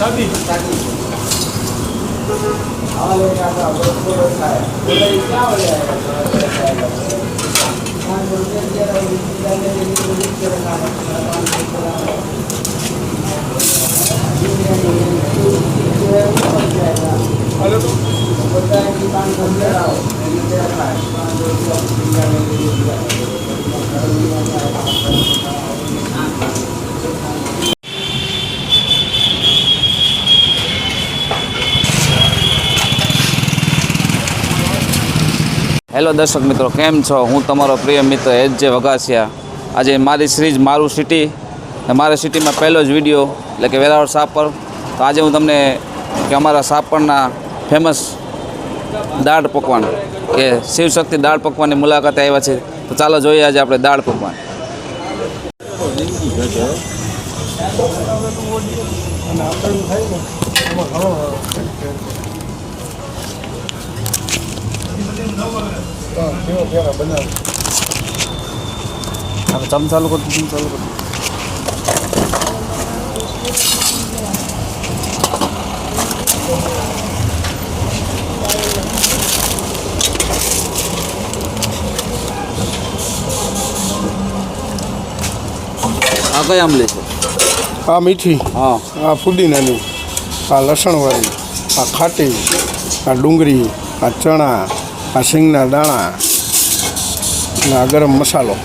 Tabii. Tabii. Halo. Kota ini panggung berau. Ini berapa? Panggung berau. Ini berapa? Panggung berau. Hello દર્શક મિત્રો, કેમ છો? હું તમારો પ્રિય મિત્ર એચ જે વઘાસિયા. આજે મારી સિરીઝ મારું સિટી અને મારી સિટીમાં પહેલો જ વીડિયો, એટલે કે વેરાવળ સાપર તો આજે હું તમને કે અમારા સાપરના ફેમસ દાળ પકવાન, કે શિવશક્તિ દાળ પકવાનની મુલાકાતે આવ્યા છે. તો ચાલો જોઈએ આજે આપણે દાળ પકવાન. આપણે ચમ ચાલુ કરતું ચમ ચાલુ કરતું આ કઈ આંબલી છે? આ મીઠી હા. આ ફુદીનાની આ લસણવાળી આ ખાટી આ ડુંગળી આ ચણા આ સિંગના દાણા અને આ ગરમ મસાલો.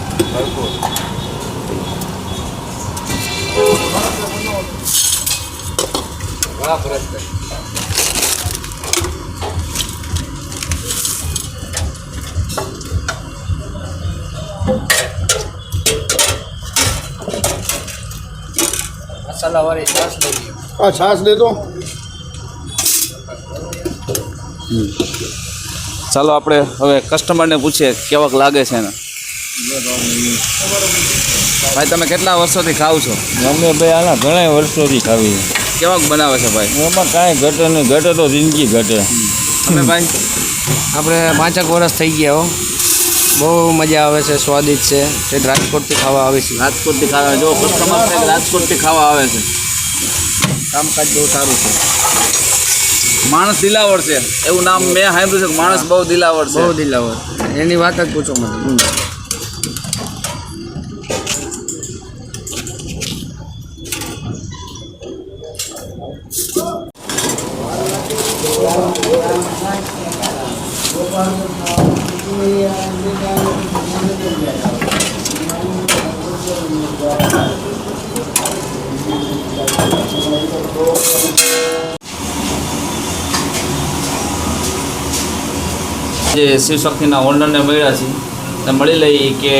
આ છાશ દેતો ચાલો આપણે હવે કસ્ટમરને પૂછીએ કેવાક લાગે છે એને. ભાઈ તમે કેટલા વર્ષોથી ખાવ છો? અમે ભાઈ આના ઘણા વર્ષોથી ખાવી કેવાક બનાવે છે ભાઈ? એમાં કાંઈ ઘટે નહીં ઘટે તો જિંદગી ઘટે. અમે ભાઈ આપણે પાંચેક વર્ષ થઈ ગયા હો. બહુ મજા આવે છે સ્વાદિષ્ટ છે. તે રાજકોટથી ખાવા આવે છે. રાજકોટથી ખાવા જો કસ્ટમર રાજકોટથી ખાવા આવે છે. કામકાજ બહુ સારું છે. માણસ દિલાવર છે. એવું નામ મેં સાંભળ્યું છે કે માણસ બહુ દિલાવર છે. બહુ દિલાવર. એની વાત જ પૂછો મને. જે શિવશક્તિના ઓનરને મળ્યા છે તો મળી લઈ કે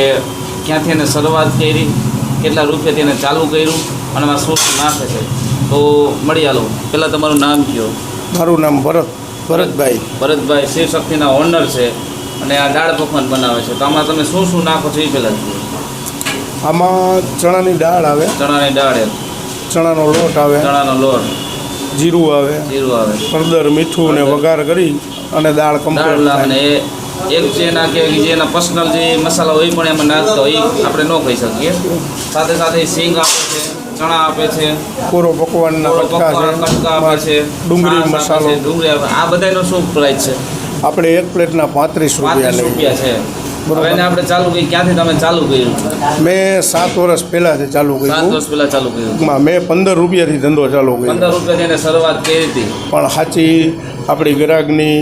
ક્યાંથી એને શરૂઆત કરી કેટલા રૂપિયાથી એને ચાલુ કર્યું અને એમાં શું શું નાખે છે. તો મળી આલો પહેલાં તમારું નામ કયો? મારું નામ ભરત ભરતભાઈ. ભરતભાઈ શિવશક્તિના ઓનર છે અને આ દાળ પકવાન બનાવે છે. તો આમાં તમે શું શું નાખો છો એ પહેલાં આમાં ચણાની દાળ આવે. ચણાની દાળ ચણાનો લોટ આવે. ચણાનો લોટ. જીરું આવે. જીરું આવે. હળદર મીઠું ને વઘાર કરી અને દાળ કમ્પ્લીટ એક જે ના કે જે એના પર્સનલ જે મસાલા હોય પણ એમાં નાખતા હોય આપણે ન કહી શકીએ. સાથે સાથે સિંગ આપે છે ચણા આપે છે. કોરો પકવાનના કટકા આપે છે ડુંગળી મસાલો. ડુંગળી આ બધાનો શું પ્રાઇસ છે? આપણે એક પ્લેટના પાંત્રીસ રૂપિયા રૂપિયા છે. એને આપણે ચાલુ કરી ક્યાંથી તમે ચાલુ કર્યું? મેં સાત વર્ષ પહેલાંથી ચાલુ સાત કર્યું વર્ષ પહેલા ચાલુ કર્યું મેં પંદર રૂપિયાથી ધંધો ચાલુ કર્યો. પંદર રૂપિયાથી એને શરૂઆત કરી હતી. પણ સાચી આપણી ગ્રાહકની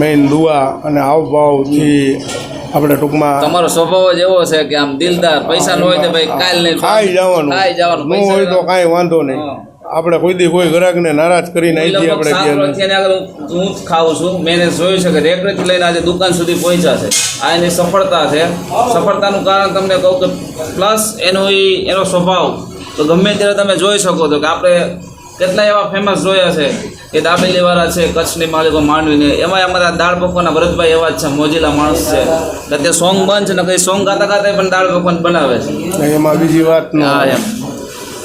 મેઇન દુઆ અને હાવભાવથી આપણે ટૂંકમાં તમારો સ્વભાવ જ એવો છે કે આમ દિલદાર પૈસા ન હોય તો ભાઈ કાલ નહીં ખાઈ જવાનું. ખાઈ જવાનું ન હોય તો કાંઈ વાંધો નહીં. આપણે કોઈ દી કોઈ ગ્રાહકને નારાજ કરીને અહીંથી આપણે હું જ ખાઉં છું. મેં જોયું છે કે રેકડેથી લઈને આજે દુકાન સુધી પહોંચ્યા છે. આ એની સફળતા છે. સફળતાનું કારણ તમને કહું કે પ્લસ એનો એનો સ્વભાવ. તો ગમે ત્યારે તમે જોઈ શકો છો કે આપણે કેટલા એવા ફેમસ જોયા છે કે દાબેલીવાળા છે કચ્છની માલિકો માંડવીને. એમાં અમારા દાળ પકવાના ભરતભાઈ એવા જ છે મોજીલા માણસ છે. એટલે તે સોંગ બંધ છે ને કંઈ સોંગ ગાતા ગાતા પણ દાળ પકવાન બનાવે છે. એમાં બીજી વાત હા એમ.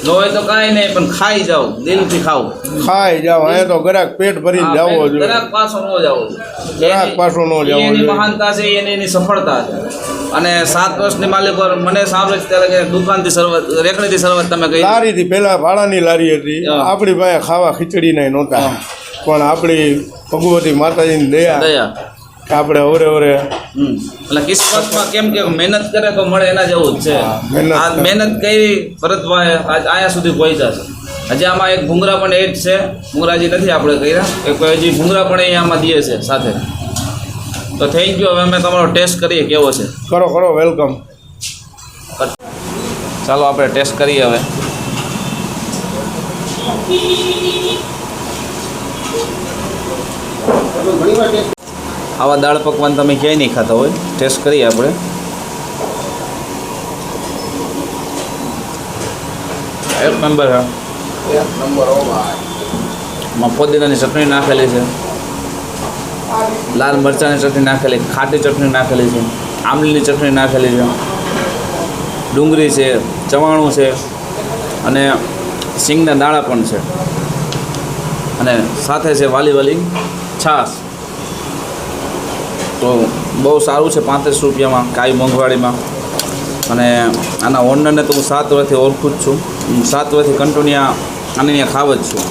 ન હોય તો કાંઈ નહીં પણ ખાઈ જાઓ દિલથી ખાઓ. ખાઈ જાઓ એ તો ગ્રાહક પેટ ભરીને જાવો જોઈએ. ગ્રાહક પાછો ન જાવો ગ્રાહક પાછો ન જાવો એની મહાનતા છે એની એની સફળતા છે. અને સાત વર્ષની માલિક પર મને સાંભળે ત્યારે કે દુકાનથી શરૂઆત રેકડીથી શરૂઆત તમે કરી. લારીથી પહેલાં ભાડાની લારી હતી. આપણી પાસે ખાવા ખીચડીના નહોતા. પણ આપણી ભગવતી માતાજીની દયા. આપણે અવરે અવરે હમ. એટલે કિસ્મતમાં કેમ કે મહેનત કરે તો મળે એના જેવું જ છે. આ. મહેનત કરી ભરતભાઈ આજ અહીંયા સુધી પહોંચ્યા છે. હજી આમાં એક ભૂંગરા પણ એડ છે. ભૂંગરાજી નથી આપણે કર્યા. એક હજી ભૂંગરા પણ એ આમાં દે છે સાથે. તો થેન્ક યુ હવે અમે તમારો ટેસ્ટ કરીએ કેવો છે. કરો કરો વેલકમ ચાલો આપણે ટેસ્ટ કરીએ હવે. આવા દાળ પકવાન તમે ક્યાંય નહીં ખાતા હોય. ટેસ્ટ કરીએ આપણે. એક નંબર હા. માં પોદીનાની ચટણી નાખેલી છે. લાલ મરચાંની ચટણી નાખેલી ખાટી ચટણી નાખેલી છે. આમલીની ચટણી નાખેલી છે. ડુંગળી છે ચવાણું છે અને સિંગના દાણા પણ છે. અને સાથે છે વાલી વાલી છાશ. તો બહુ સારું છે, પાંત્રીસ રૂપિયામાં, કાઈ મોંઘવાડીમાં અને આના ઓનરને તો હું સાત વર્ષથી ઓળખું જ છું. હું સાત વર્ષથી કન્ટિન્યુ આની ખાવ જ છું.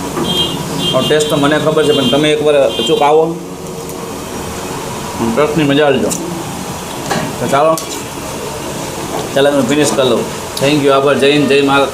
ટેસ્ટ તો મને ખબર છે, પણ તમે એકવાર અચૂક આવો. ટ્રસ્ટની મજા લેજો. તો ચાલો ચાલો હું ફિનિશ કરી લઉં થેન્ક યુ આભાર. જય હિન્દ, જય મહારાજ